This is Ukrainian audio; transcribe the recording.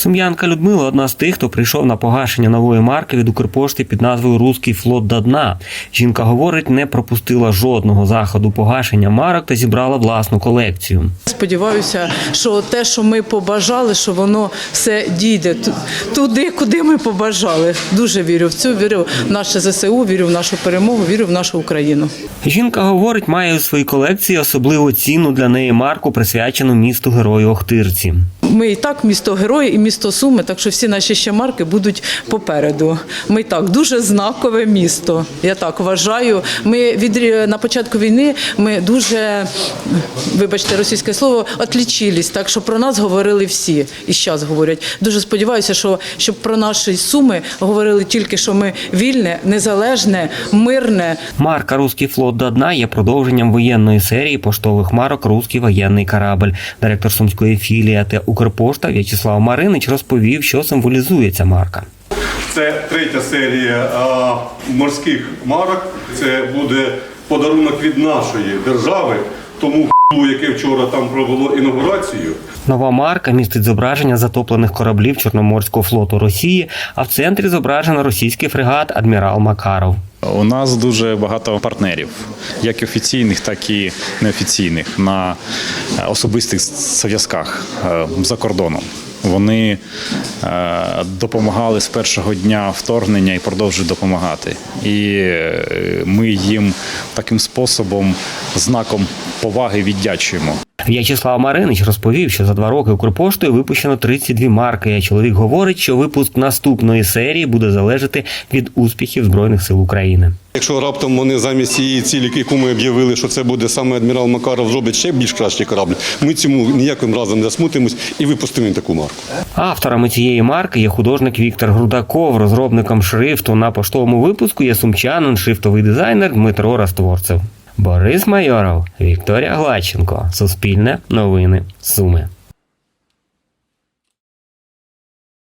Сум'янка Людмила одна з тих, хто прийшов на погашення нової марки від Укрпошти під назвою Руський флот до дна. Жінка говорить, не пропустила жодного заходу погашення марок та зібрала власну колекцію. Сподіваюся, що те, що ми побажали, що воно все дійде туди, куди ми побажали. Дуже вірю в цю, вірю в наше ЗСУ, вірю в нашу перемогу, вірю в нашу Україну. Жінка говорить, має у своїй колекції особливу ціну для неї марку, присвячену місту герою Охтирці. Ми і так місто герої і місто Суми, так що всі наші ще марки будуть попереду. Ми так дуже знакове місто. Я так вважаю. Ми від на початку війни ми дуже, вибачте, російське слово, отлічились, так що про нас говорили всі і зараз говорять. Дуже сподіваюся, що щоб про наші суми говорили тільки, що ми вільне, незалежне, мирне, Марка Руський флот до дна є продовженням воєнної серії поштових марок Руський воєнний корабль. Директор сумської філії АТ Укрпошта В'ячеслав Маринич розповів, що символізує ця марка. Це третя серія морських марок. Це буде подарунок від нашої держави, тому яке вчора там провело інаугурацію. Нова марка містить зображення затоплених кораблів Чорноморського флоту Росії, а в центрі зображено російський фрегат Адмірал Макаров. У нас дуже багато партнерів, як офіційних, так і неофіційних, на е, особистих зв'язках е, за кордоном. Вони е, допомагали з першого дня вторгнення і продовжують допомагати. І ми їм таким способом, знаком поваги віддячуємо. В'ячеслав Маринич розповів, що за два роки Укрпоштою випущено 32 марки. А чоловік говорить, що випуск наступної серії буде залежати від успіхів Збройних сил України. Якщо раптом вони замість цієї цілі, яку ми об'явили, що це буде саме адмірал Макаров, зробить ще більш кращий корабль, ми цьому ніяким разом не засмутимось і випустимо таку марку. Авторами цієї марки є художник Віктор Грудаков, розробником шрифту на поштовому випуску є сумчанин, шрифтовий дизайнер Дмитро Растворцев. Борис Майоров, Вікторія Гладченко. Суспільне новини Суми.